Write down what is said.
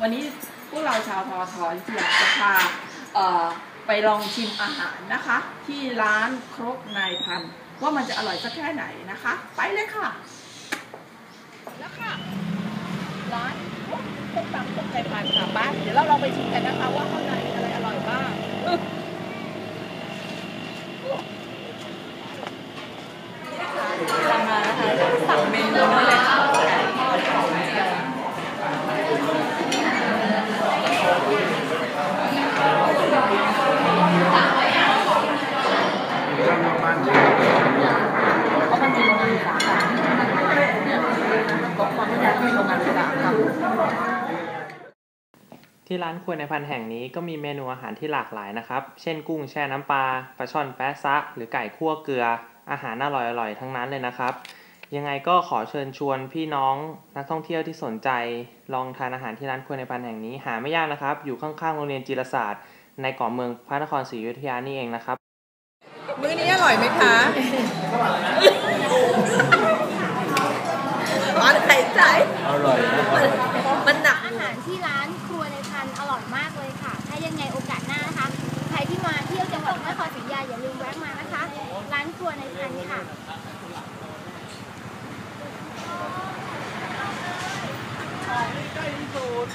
วันนี้พวกเราชาวทอทออยากจะพาไปลองชิมอาหารนะคะ ที่ร้านครกนายพัน ว่ามันจะอร่อยสักแค่ไหนนะคะ ไปเลยค่ะ แล้วค่ะ ร้านครกตำครกนายพันค่ะบ้านเดี๋ยวเราลองไปชิมกันนะคะ ว่าข้างในมีอะไรอร่อยบ้างเรามานะคะสั่งเมนูมาเลยค่ะไก่ทอดหอมเจียว เพราะมันมีโรงงานอุตสาหกรรมเนี่ยตกความ ที่โรงงานอุตสาหกรรมที่ร้านครัวในพันแห่งนี้ก็มีเมนูอาหารที่หลากหลายนะครับ เช่นกุ้งแช่น้ำปลาปลาช่อนแปะซะ หรือไก่คั่วเกลือ อาหารอร่อยๆ ทั้งนั้นเลยนะครับ ยังไงก็ขอเชิญชวนพี่น้องนักท่องเที่ยวที่สนใจ ลองทานอาหารที่ร้านครัวในพันแห่งนี้หาไม่ยากนะครับ อยู่ข้างๆ โรงเรียนจีรศาสตร์ ในเกาะเมืองพระนครศรีอยุธยานี่เองนะครับ มื้อนี้อร่อยไหมคะร้อนหายใจ อร่อยอร่อยมันหนักอาหารที่ร้านครัวในพันอร่อยมากเลยค่ะ ถ้ายังไงโอกาสหน้านะคะ ใครที่มาเที่ยวจังหวัดนครศรีอยุธยาอย่าลืมแวะมานะคะ ร้านครัวในพันค่ะใกล้ที่สุด